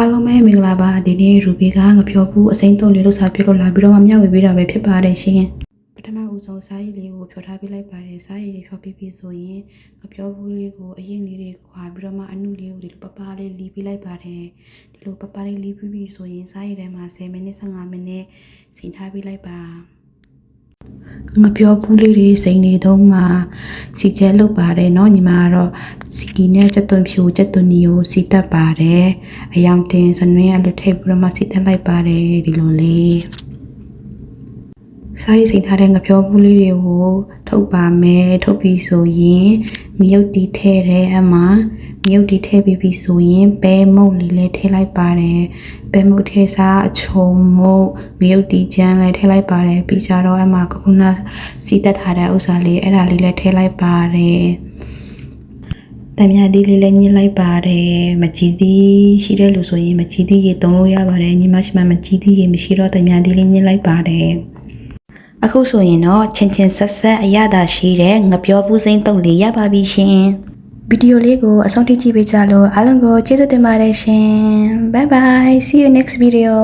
အားလုံးပဲမင်္ဂလာပါဒီနေ့ရူဘီကငပြောဘူးအစိမ့်သုံးလေးလို့စာပြလို့လာပြီးတော့မှမျှဝေပေးတာပဲဖြစ်ပါတယ်ရှင်ပထမဦးဆုံးစားရည်လေးကိုဖြောထားပေးလိုက်ပါတယ်စားရည်လေးဖြောပြီးပြီဆိုရင်ငပြောဘူးလေးကိုအရင်လေးတွေခွာပြီးတော့မှအနုလေးကိုဒီလိုပပလေးလီးပေးလိုက်ပါတယ်ဒီလိုပပလေးလီးပြီးပြီဆိုရင်စားရည်ထဲမှာ10မိနစ်15မိနစ်စီထားပေးလိုက်ပါ ငပြောဘူးလေးတွေစိန်နေတော့မှစီကျဲလုတ်ပါတယ်เนาะညီမကတော့စီနဲ့ချက်သွန်ဖြူချက်သွန်နီကိုစီတက်ပါတယ်အယောင်တင်စနွင်းအလွတ်ထိပ်ပြီးတော့မှစီတက်လိုက်ပါတယ်ဒီလိုလေး စားရည်စိန်ထားတဲ့ငပြောဘူးလေးတွေကိုထုတ်ပါမယ်ထုတ်ပြီးဆိုရင်မြုပ်တီထဲတဲ့အမှမြုပ်တီထဲပြီးပြီဆိုရင်ပဲမုတ်လေးလည်းထည့်လိုက်ပါတယ်ပဲမုတ်ထဲစားအချုံမုတ်မြုပ်တီချမ်းလည်းထည့်လိုက်ပါတယ်ပြီးကြတော့အမှကခုနစီတက်ထားတဲ့ဥစ္စာလေးအဲ့ဒါလေးလည်းထည့်လိုက်ပါတယ်တမယဒီလေးလည်းညှစ်လိုက်ပါတယ်မကြည်သီးရှိတဲ့လူဆိုရင်မကြည်သီးရေတုံးလို့ရပါတယ်ညီမရှိမှမကြည်သီးရေမရှိတော့တမယဒီလေးညှစ်လိုက်ပါတယ် အခုဆိုရင်တော့ချင်းချင်းဆက်ဆက်အရသာရှိတဲ့ငပြောဘူးစိမ့်တုပ်လေးရပါပြီရှင်ဗီဒီယိုလေးကိုအဆုံးထိကြည့်ပေးကြလို့အားလုံးကိုကျေးဇူးတင်ပါတယ်ရှင် bye bye see you next video